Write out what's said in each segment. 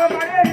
Olha, Maria!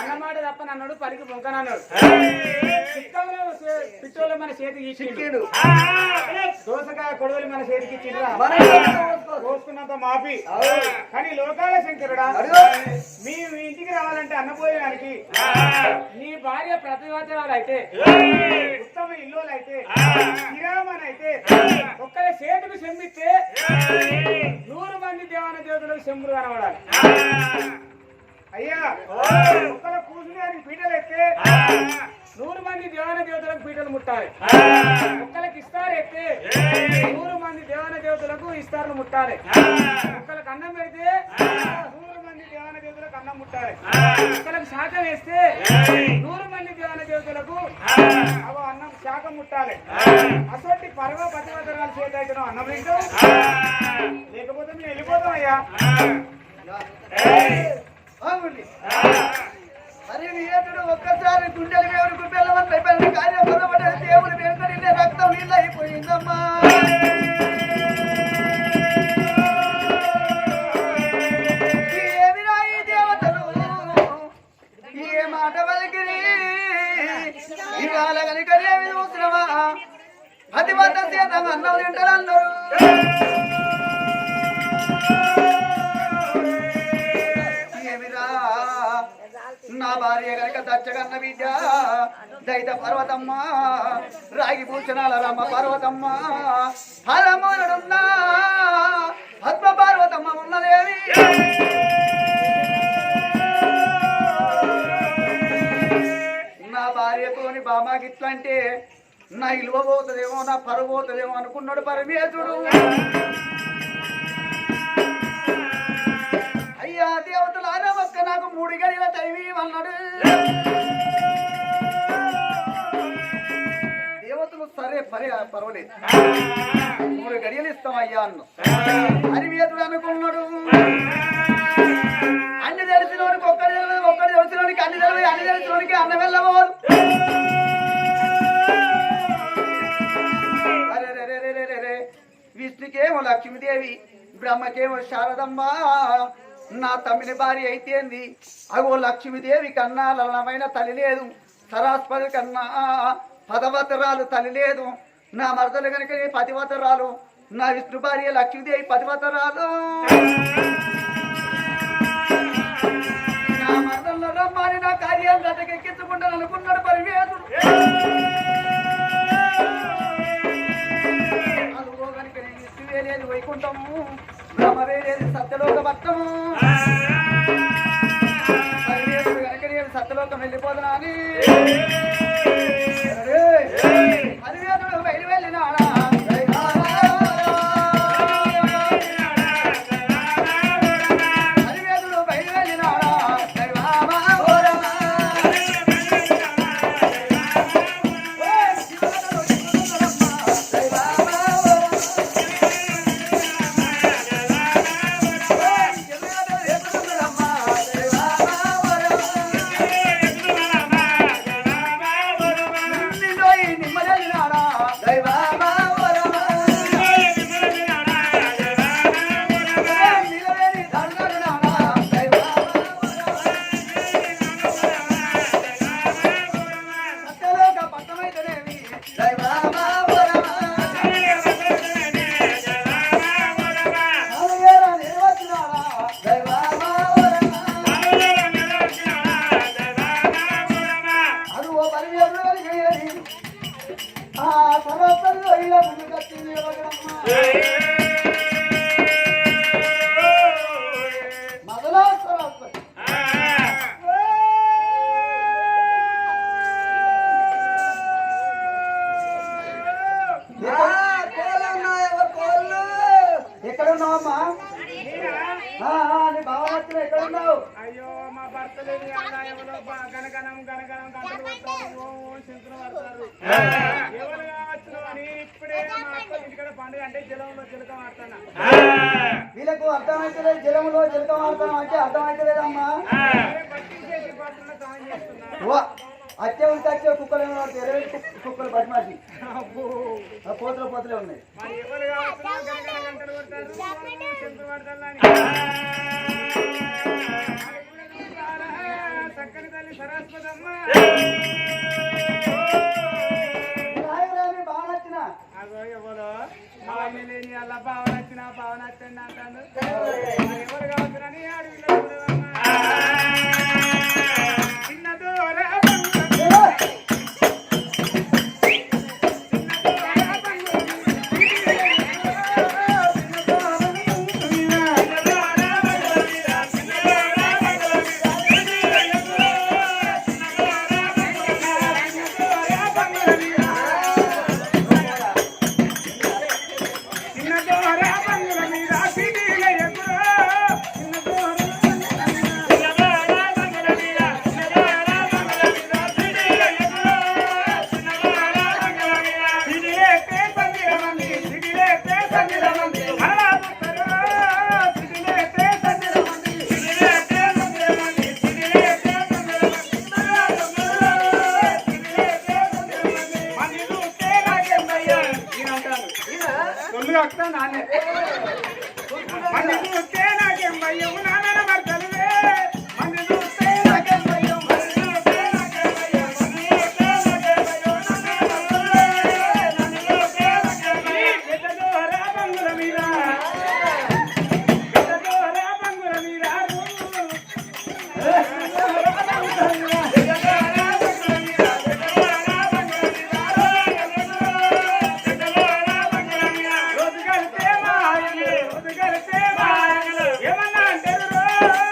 అన్నమాట తప్ప నన్నుడు పరికి పొంకనన్నాడు పిట్టోలు మన చేతికి ఇచ్చిండు. దోసకాయ కొడవలి మన చేతికి ఇచ్చిండ్రా? కోసుకున్నంత మాపి కానీ లోకాల శంకరుడా మీ మీ ఇంటికి రావాలంటే అన్నపోయేదానికి నీ భార్య ప్రతివచనాలు అయితే ఉత్తమ ఇల్లులు అయితే శ్రీరామన్ అయితే ఒక్కరి చేతికి చెందిస్తే నూరు మంది దేవాన దేవతలకు చెంబులు కనబడాలి. అయ్యా ఒక్కల కూసుని పీటలు ఎత్తే నూరు మంది దేవాన దేవతలకు పీటలు ముట్టాలి. ఒక్కలకి ఇస్తారు ఎత్తే నూరు మంది దేవాన దేవతలకు ఇస్తారులు ముట్టాలి. ఒక్కలకు అన్నం పెడితే నూరు మంది దేవాన దేవతలకు అన్నం ముట్టాలి. ఒక్కలకు శాఖం వేస్తే నూరు మంది దేవాన దేవతలకు అవ అన్నం శాఖం ముట్టాలి. అసలు పరమ పతివతరాలు చేత అన్నం తింటావు? లేకపోతే మేము వెళ్ళిపోతాం అయ్యా. మరి నీటుడు ఒక్కసారి గుండెలు వేవుడు గుండెలవని భయపడిన కార్యం పొరపడే దేవుడు వెంకటి రక్తం నీళ్ళు పర్వతమ్మ రాగి భూషణాల రామ పర్వతమ్మ హరమోనుడున్నా పద్మ పార్వతమ్మ ఉన్నదేవి. నా భార్యతోని బామాగిట్లంటే నా ఇలువ పోతుందేమో నా పరువు పోతుందేమో అనుకున్నాడు పరమేశుడు అయ్యా దేవతలు ఆరవక్క నాకు మూడు గడిల దైవీ అన్నాడు సరే పరే పర్వాలేదు. మూడు గడియలు ఇస్తాం అయ్యా అన్న. హరివేతుడు అనుకున్నాడు. అన్ని తెలిసినోడికి ఒక్కడి తెలియదు ఒక్కడి తెలిసినోడికి అన్ని తెలియదు అన్ని తెలిసినోడికి అన్న వెళ్ళవారు విష్ణుకేమో లక్ష్మీదేవి బ్రహ్మకేమో శారదమ్మ. నా తమ్మిని భార్య అయితేంది. అగో లక్ష్మీదేవి కన్నా లలనమైన తల్లి లేదు. సరాస్పతి కన్నా పదవతరాలు తల్లి లేదు. నా మరదలు కనుక పతివతరాలు నా విష్ణు భార్య లక్ష్మీదేవి పతివతరాలు నా మరదల్లో రమ్మని నా కార్యం గతకెక్కించుకుంటాను అనుకున్నాడు పరివేదుడు. అదుగో గనుక నేను ఇష్టి వేలేది వైకుంఠము బ్రహ్మ వేలేది సత్యలోక భక్తము. పరివేదుడు గనుక నేను సత్యలోకం వెళ్ళిపోతున్నా అని. పరివేదుడు పండుగ అంటే వీళ్ళకు అర్థమైతే జలంలో జలకం ఆడతాం అంటే అర్థమైతలేదమ్మా. అచ్చే ఉంటే అచ్చే కుక్కలు ఏమైనా ఇరవై కుక్కలు బట్మాసి పోతులు పోతులే ఉన్నాయి. చక్కని తల్లి అగో ఎవరో? మా ఆయన లేని అలా భావన వచ్చిన భావన వచ్చింది అంటాను ఎవరు కావచ్చునని అడుగులో Yeah.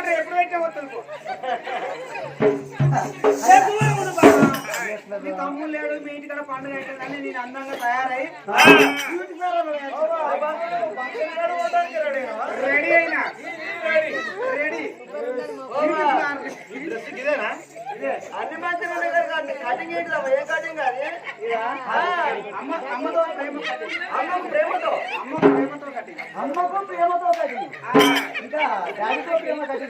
ನೋಡ್ರಿ ಪ್ರೈವೇಟ್ ಗೊತ್ತಲ್ಕು మీ తమ్ముడు లేడు మీ ఇంటి దగ్గర పండుగ అయిపోయిందని నేను అందంగా తయారై రెడీ అయినా రెడీ రెడీ పెట్టిదామా ఏ అమ్మకు ప్రేమతో అమ్మ కట్టి అమ్మకు ఇంకా ప్రేమ కట్టి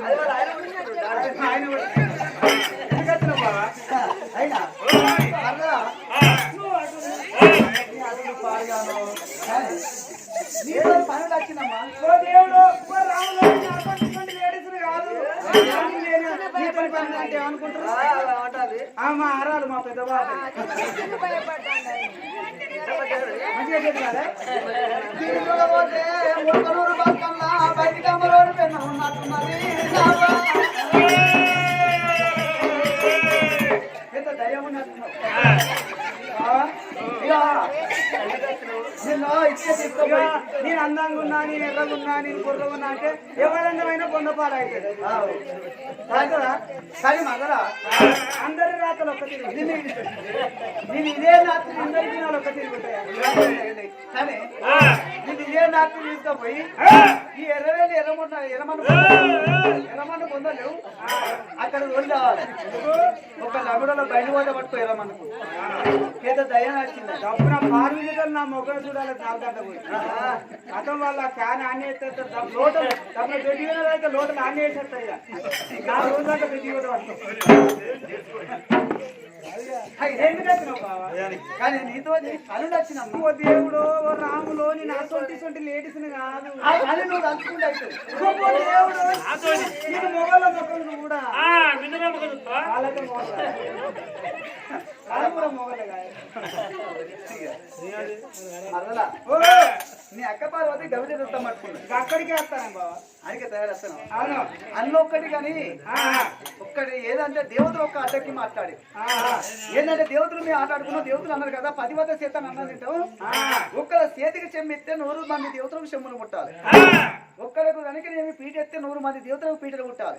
ముక్కనూరు పక్కన బయటికి అమ్మలోని పెన్న ఉన్నట్టున్నది ఎంత దయ్యం ఉన్నట్టున్నావు ఆ? ఇక నిన్న ఇచ్చే ఇక తీసుకోపోయి నేను అందంగా ఉన్నా నేను ఎర్రగా ఉన్నా నేను కుర్రగా ఉన్నా అంటే ఎవరందమైనా పొందపాలు అవుతుంది కాదురా కానీ మగరా అందరి రాతలు ఒక్క తిరిగి నేను ఇదే నాత్రి అందరి దినాలు ఒక్క తిరిగి కానీ నేను ఇదే నాత్రి తీసుకుపోయి ఈ ఎర్రవేలు ఎర్రమన్న ఎర్రమన్న ఎర్రమన్న పొందలేవు. అక్కడ రోజు కావాలి. ఒక లగుడలో బయట పోతే పట్టుకో ఎర్రమన్నకు. ఏదో దయ్యం వచ్చింది డబ్బున పార్వీలు నా మొగ్గ చూడాలి నాలుగంట పోయి. అతను వాళ్ళ ఫ్యాన్ ఆన్ చేస్తే లోట డబ్బులు పెట్టి అయితే లోటలు ఆన్ చేసేస్తాయి ఇక. నా రోజు దాకా పెట్టి కానీ నీతో కళ్ళు వచ్చినమ్మ ఓ దేవుడు ఓ రాములో నేను అసొంటి సొంటి లేడీస్ కాదు. నువ్వు తలుచుకుంటే నేను మొగల మొక్కలు కూడా. వాళ్ళకే నీ అక్క పార్వతి గవిట దత్తం పట్టుకున్నది అక్కడికే వస్తాను బావా? అడిగి తయారస్తాను. అవును. అన్న ఒక్కటి కానీ. ఒక్కటి ఏదంటే దేవతలు ఒక్క అడ్డకి మాట్లాడి. ఏంటంటే దేవతలు మేము ఆటాడుకున్నాం దేవతలు అన్నారు కదా పది వద్ద చేత అన్నది ఒక్కల చేతికి చెమ్మెత్తే నూరు మంది దేవతలకు చెమ్ములు ముట్టాలి. ఒక్కలకు కనుక నేను పీట ఎత్తే నూరు మంది దేవతలకు పీటలు కుట్టాలి.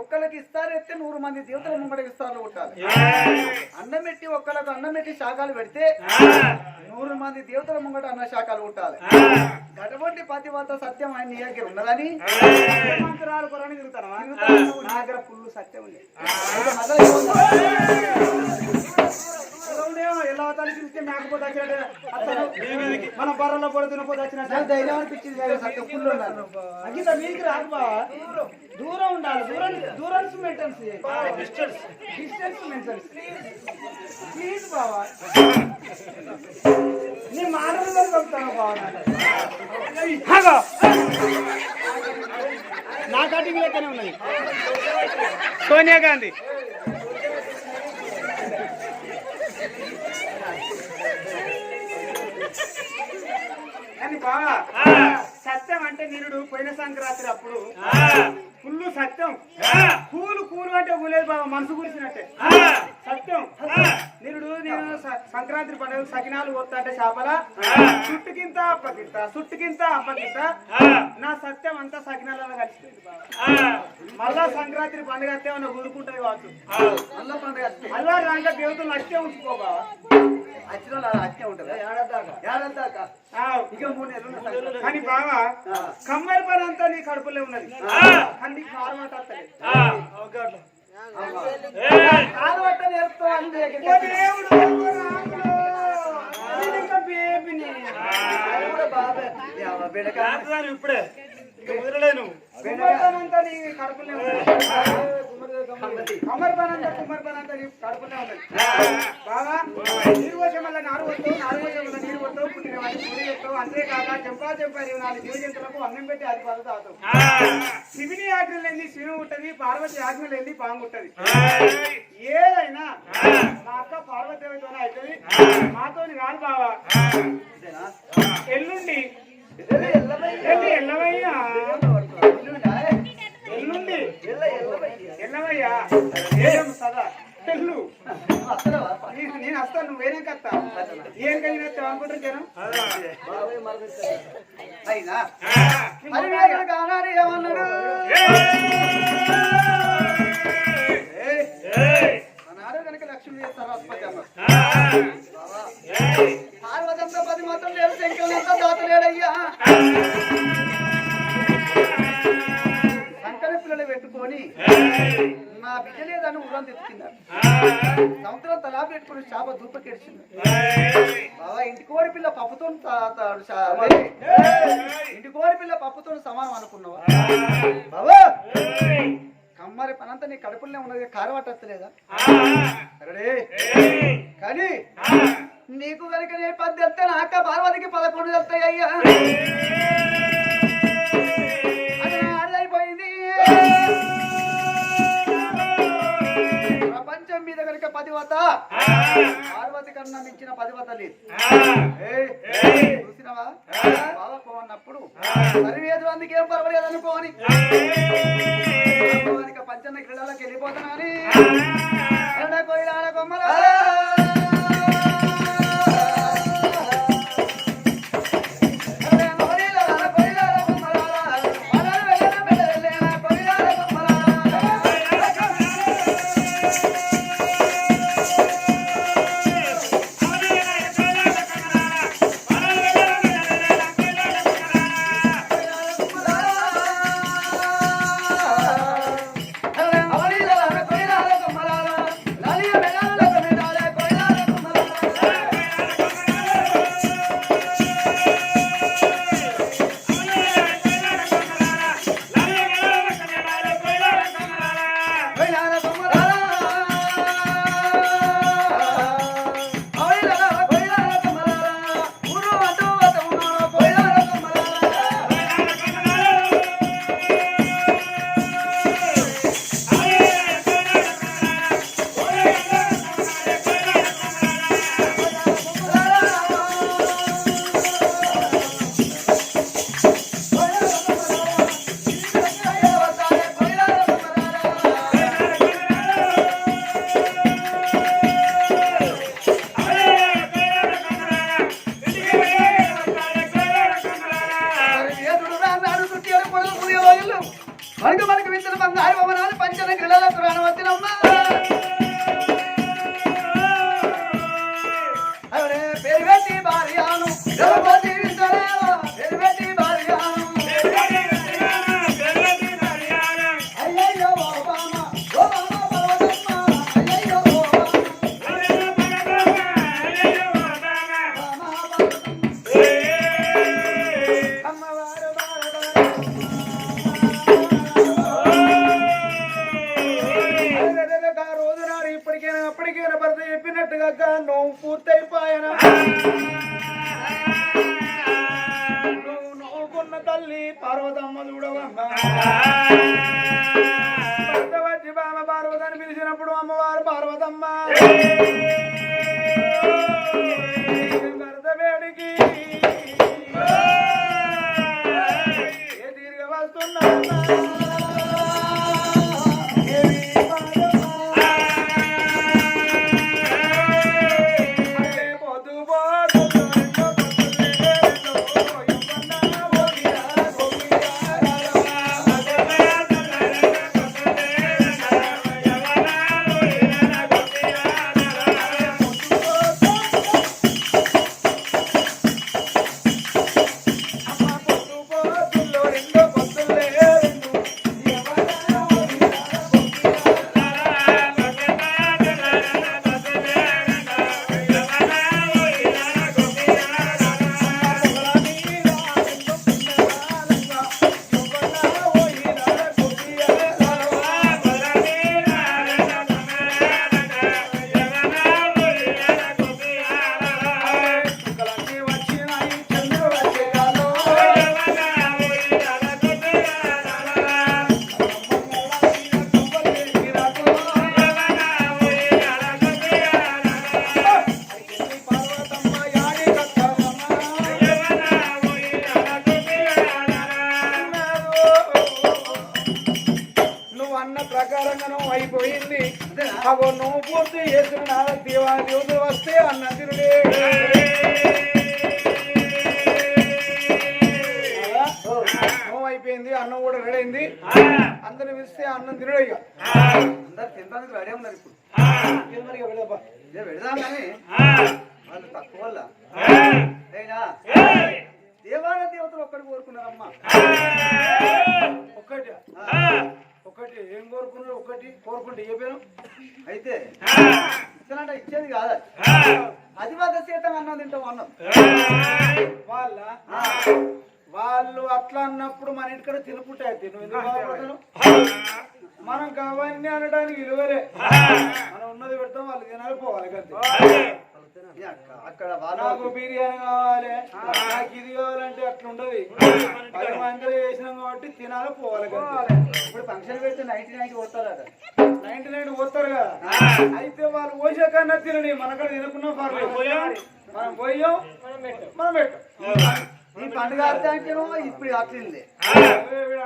ఒక్కలకి ఇస్తారు ఎత్తే నూరు మంది దేవతల ముంగడ విస్తారులు కుట్టాలి. అన్నం పెట్టి ఒక్కలకు అన్నం పెట్టి శాఖలు పెడితే నూరు మంది దేవతల ముంగట అన్న శాఖలు కుట్టాలి. గడవంటి పతివత సత్యం ఆయన నీ దగ్గర ఉన్నదని మంత్రాలు కొరని తిరుగుతాను. నా దగ్గర ఫుల్ సత్యం ఉంది. ఎలా తల్లి చూస్తే మేకపోతే వచ్చినట్టు అతను మన బర్రెలో తినపోతే వచ్చినట్టు ధైర్యం అనిపించింది అంకిత మీకు రాదు బావా దూరం ఉండాలి. దూరం దూరం maintenance distance distance maintenance please బావా. నీ మాటలు పంపుతాను బావా. నా కటింగ్ లెక్కనే ఉన్నది. సోనియా గాంధీ. కానీ బాగా సత్యం అంటే నిరుడు పోయిన సంక్రాంతి అప్పుడు. ఫుల్ సత్యం. కూలు కూలు అంటే ఊలేదు బాబా మనసు కురిసినట్టే సత్యం. నిరుడు నేను సంక్రాంతి పండుగ సకినాలు పోతా అంటే చేపల. చుట్టుకింత అప్పకింత చుట్టుకింత అప్పకింత నా సత్యం అంతా సకినాలలో కలిసిపోయింది మళ్ళా సంక్రాంతి పండుగ ఏమన్నా ఊరుకుంటుంది కావచ్చు మళ్ళా పండుగ మళ్ళా రాక దేవతలు అట్టే ఉంచుకో బాబా వచ్చిన వాళ్ళు అలా అట్టే ఉంటుందా. ఏడాది దాకా ఆ, ఇక మూడు నెలలు ఉన్న సంగతి. కానీ బావా కమ్మరి పని అంతా నీ కడుపులో ఉన్నది. కానీ నీకు కారు మాట వస్తలేదు. కాలు పట్ట నేర్పుతా అని ఓ దగ్గరికి దేవుడు, ఓ రాముడు, నేను ఇంకా బేబీని. అది కూడా బాబే. ఏవ్వ, బిడ్డక. ఇప్పుడే. అంతా నీ కడుపులో ఉన్నది కమ్మరి పని అంతా కుమ్మరి పని అంతా నీ కడుపులో ఉన్నది బావా నీరు వచ్చే మళ్ళీ నారు వస్తావు నారు వచ్చే మళ్ళీ నీరు వస్తావు పుట్టిన వాడిని పూరి చేస్తావు అంతేకాక చెంపా చెంపా నీవు నాలుగు జీవ జంతువులకు అన్నం పెట్టి అది తాగుతావు. శివుని ఉంటది పార్వతి ఆజ్ఞలు లేని పాము ఉంటది. ఏదైనా మా అక్క పార్వతీతోనే అవుతుంది మాతోని కాదు బావా? ఎల్లుండి ఎల్లవయ్యా? ఎల్లుండా? ఎల్లవయ్యా? సదా? వస్తున్నావా? నేను వస్తాను నువ్వు వేరే కత్తా. ఏం కలిగిన అనుకుంటారు జనం. అయినా? కానాడు ఏమన్నాడు? ఆనాడు కనుక లక్ష్మీ సరస్వతి అన్నారు బాబా, తలా పెట్టుకుని చేప దూపకెడిచింది బాబా ఇంటి కోడి పిల్ల పప్పుతో ఇంటి కోడి పిల్ల పప్పుతో సమానం అనుకున్నావా? బాబా కమ్మరి పనంతా నీ కడుపులోనే ఉన్నది అరే కానీ నీకు కనుక నే పది వెళ్తే నా అక్క పార్వతికి పదకొండు వెళ్తాయి అయ్యా. అది నా ఆడదైపోయింది మీద కనుక పదివత. పార్వతి కన్నా మించిన పదివత లేదు. చూసినవా చూసినావా? బావ సరివేదు అందుకేం పర్వాలేదు అనుకోని పంచన్న క్రీడలకు వెళ్ళిపోతానని ఎడ కొయ్యాల కొమ్మల. Thank you. కూడా రెడీ అయింది. అందరిని పిలిస్తే అన్నం తిరుడయ్యా అందరు తినడానికి రెడీ ఉన్నారు ఇప్పుడు. ఇక పెడదాం కానీ వాళ్ళు తక్కువ వల్ల. అయినా దేవాల దేవతలు ఒక్కటి కోరుకున్నారమ్మా. ఒక్కటి. ఒకటి ఏం కోరుకున్నాడు ఒకటి కోరుకుంటే ఏ పేరు? అయితే ఇచ్చినట్ట ఇచ్చేది కాదు. అది వద్ద సీతం అన్నం తింటాం అన్నం. వాళ్ళ ఆ, వాళ్ళు అట్లా అన్నప్పుడు మన ఇంటికడ తినుకుంటే అయితే నువ్వు ఎందుకు? మనం కావాలని అనడానికి విలువలే మనం ఉన్నది పెడతాం వాళ్ళు తినాలి పోవాలి అక్కడ నాకు బిర్యానీ కావాలి నాకు ఇది కావాలంటే అట్లా ఉండదు. పది మందిలో చేసినాం కాబట్టి తినాలి పోవాలి. ఇప్పుడు ఫంక్షన్ పెడితే నైన్టీ నైన్టీ పోతారట. నైన్టీ నైన్ పోతారు కదా. అయితే వాళ్ళు పోసే కన్నా తినని మనక్కడ తినకున్నా పర్లేదు మనం పోయాం మనం పెట్టాం. ఈ పండుగ అర్థానికేమో ఇప్పుడు అట్లింది.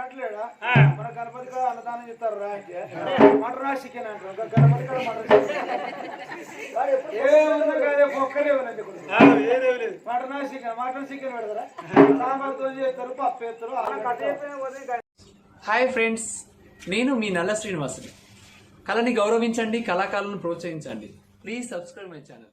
అట్లేడా? మన గణపతి కాడ అన్నదానం చెప్తారు రా అంటే. మటన్ చికెన్ అంటారు. గణపతి కాడ మటన్ చికెన్. కాదే ఉన్నది మటన్ చికెన్ మటన్ చికెన్ పెడతారా? సాంబార్తో చేస్తారు పప్పు వేస్తారు ఆలు హాయ్ ఫ్రెండ్స్ నేను మీ నల్ల శ్రీనివాసుని. కళని గౌరవించండి కళాకారులను ప్రోత్సహించండి. Please subscribe my channel.